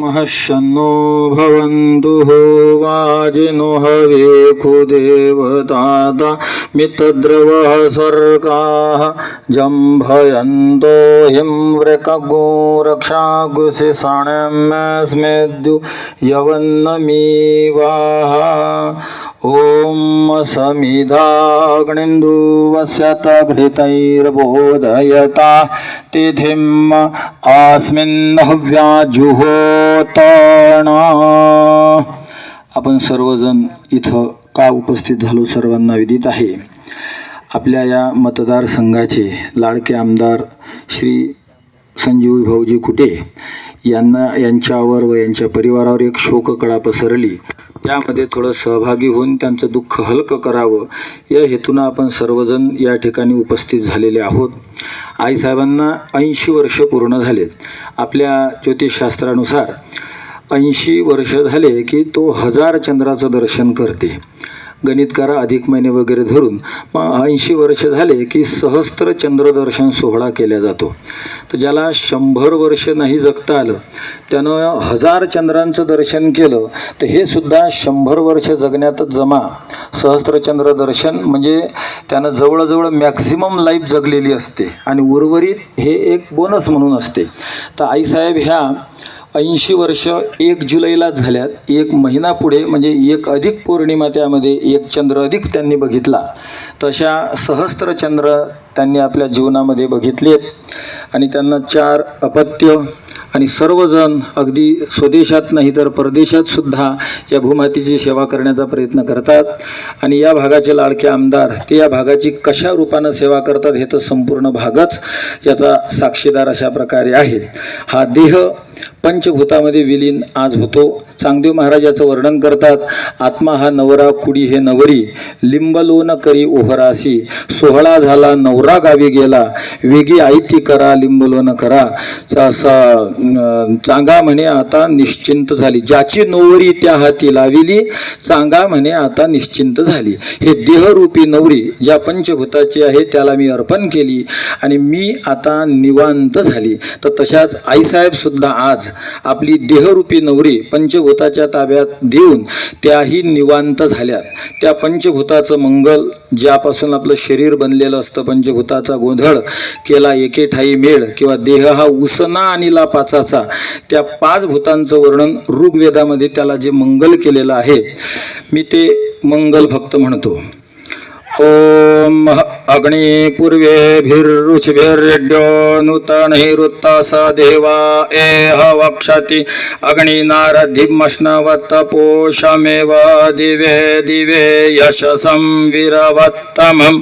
महशन्नो भवन्तु हो वाजिनो हवेखुदेवताता मितद्रवः सर्गाः जम्भयन्तो हिं वृकगो रक्षागुशिषाणम्यस्मेद्यु यवन्नमीवाः। ॐ समिधाग्निन्दुवस्यत घृतैर्बोधयता तिथिम् अस्मिन् तण आपण सर्वजण इथं का उपस्थित झालो सर्वांना विदित आहे. आपल्या या मतदारसंघाचे लाडके आमदार श्री संजीव भाऊजी कुटे यांना यांच्यावर व यांच्या परिवारावर एक शोककळा पसरली. त्यामध्ये थोडं सहभागी होऊन त्यांचं दुःख हलकं करावं या हेतूनं आपण सर्वजण या ठिकाणी उपस्थित झालेले आहोत. आईसाहेबांना ऐंशी वर्ष पूर्ण झालेत. आपल्या ज्योतिषशास्त्रानुसार ऐंशी वर्ष झाले की तो हजार चंद्राचं दर्शन करते. गणितकारा अधिक महिने वगैरे धरून. मग ऐंशी वर्ष झाले की सहस्त्र चंद्रदर्शन सोहळा केला जातो. तर ज्याला शंभर वर्ष नाही जगता आलं त्यानं हजार चंद्रांचं दर्शन केलं तर हे सुद्धा शंभर वर्ष जगण्यातच जमा. सहस्त्रचंद्र दर्शन म्हणजे त्यानं जवळजवळ मॅक्झिमम लाईफ जगलेली असते आणि उर्वरित हे एक बोनस म्हणून असते. तर आईसाहेब ह्या ऐंशी वर्ष एक जुलैला झाल्यात. एक महिना पुढे म्हणजे एक अधिक पौर्णिमा त्यामध्ये एक चंद्र अधिक त्यांनी बघितला. तशा सहस्त्र चंद्र त्यांनी आपल्या जीवनामध्ये घेतलेत आणि त्यांना चार अपत्य आणि सर्वजण अगदी स्वदेशात नाही तर परदेशात सुद्धा या भूमातीची सेवा करण्याचा प्रयत्न करतात. आणि या भागाचे लाडके आमदार ते या भागाची कशा रूपानं सेवा करतात हे तर संपूर्ण भागच याचा साक्षीदार अशा प्रकारे आहे. हा देह पंचभूतामध्ये विलीन आज होतो. चांगदेव महाराजाचं वर्णन करतात आत्मा हा नवरा कुडी हे नवरी लिंबलोन करी ओहरासी सोहळा झाला नवरा गावी गेला वेगी आयती करा लिंबलोन करा. असा चांगा म्हणे आता निश्चिंत झाली. ज्याची नवरी त्या हाती लाविली चांगा म्हणे आता निश्चिंत झाली. हे देहरूपी नवरी ज्या पंचभूताची आहे त्याला मी अर्पण केली आणि मी आता निवांत झाली. तर तशाच आईसाहेब सुद्धा आज आपली देहरूपी नवरी पंचभूत पंचभूताच्या ताब्यात देऊन त्याही निवांत झाल्या त्या पंचभूताचं मंगल ज्यापासून आपलं शरीर बनलेलं असतं पंचभूताचा गोंधळ केला एके ठाई मेळ किंवा देह हा उसना आणिला पाचाचा त्या पाच भूतांचं वर्णन ऋग्वेदामध्ये त्याला जे मंगल केलेलं आहे मी ते मंगल भक्त म्हणतो. ॐ अग्नि पूर्वेभिरुचिभिर्यड्यो नूतनैरुत्ता स देवा एह वक्षति अग्निनारधिमश्नवत्तपोषमेव दिवे दिवे यशसं विरवत्तमम्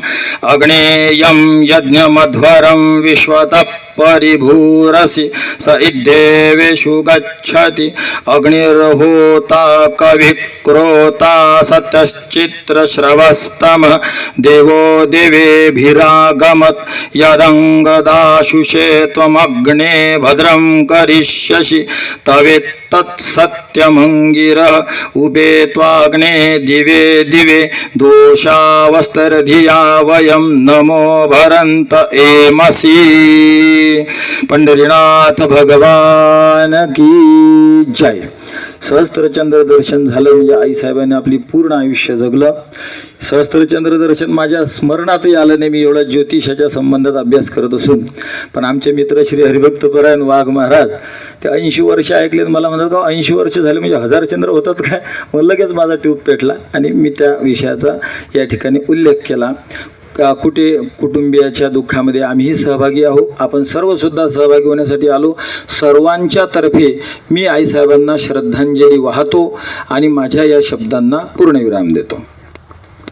अग्नेयं यज्ञमध्वरं विश्वतः परिभूरसि स इद्देवेषु गच्छति अग्निर्होता कविक्रोता सतश्चित्रश्रवस्तमः देवो देवेभिरागमत्। यदङ्गदाशुषे त्वमग्ने भद्रं करिष्यसि। तवेत्तत्सत्यमङ्गिरः उभे त्वाग्ने दिवे दिवे। दोषावस्तरधिया वयं नमो भरन्त एमसि। पंढरीनाथ भगवान की जय। सहस्त्रचंद्र दर्शन झालं म्हणजे आईसाहेबांनी आपली पूर्ण आयुष्य जगलं. सहस्त्रचंद्र दर्शन माझ्या स्मरणातही आलं नाही मी एवढा ज्योतिषाच्या संबंधात अभ्यास करत असून. पण आमचे मित्र श्री हरिभक्तपरायण वाघ महाराज ते ऐंशी वर्ष ऐकले मला म्हणतात का ऐंशी वर्ष झाले म्हणजे हजार चंद्र होतात काय? मग लगेच माझा ट्यूब पेटला आणि मी त्या विषयाचा या ठिकाणी उल्लेख केला. का कुठे कुटुंबियाच्या दुःखामध्ये आम्हीही सहभागी आहोत? आपण सर्वसुद्धा सहभागी होण्यासाठी आलो. सर्वांच्या तर्फे मी आईसाहेबांना श्रद्धांजली वाहतो आणि माझ्या या शब्दांना पूर्णविराम देतो.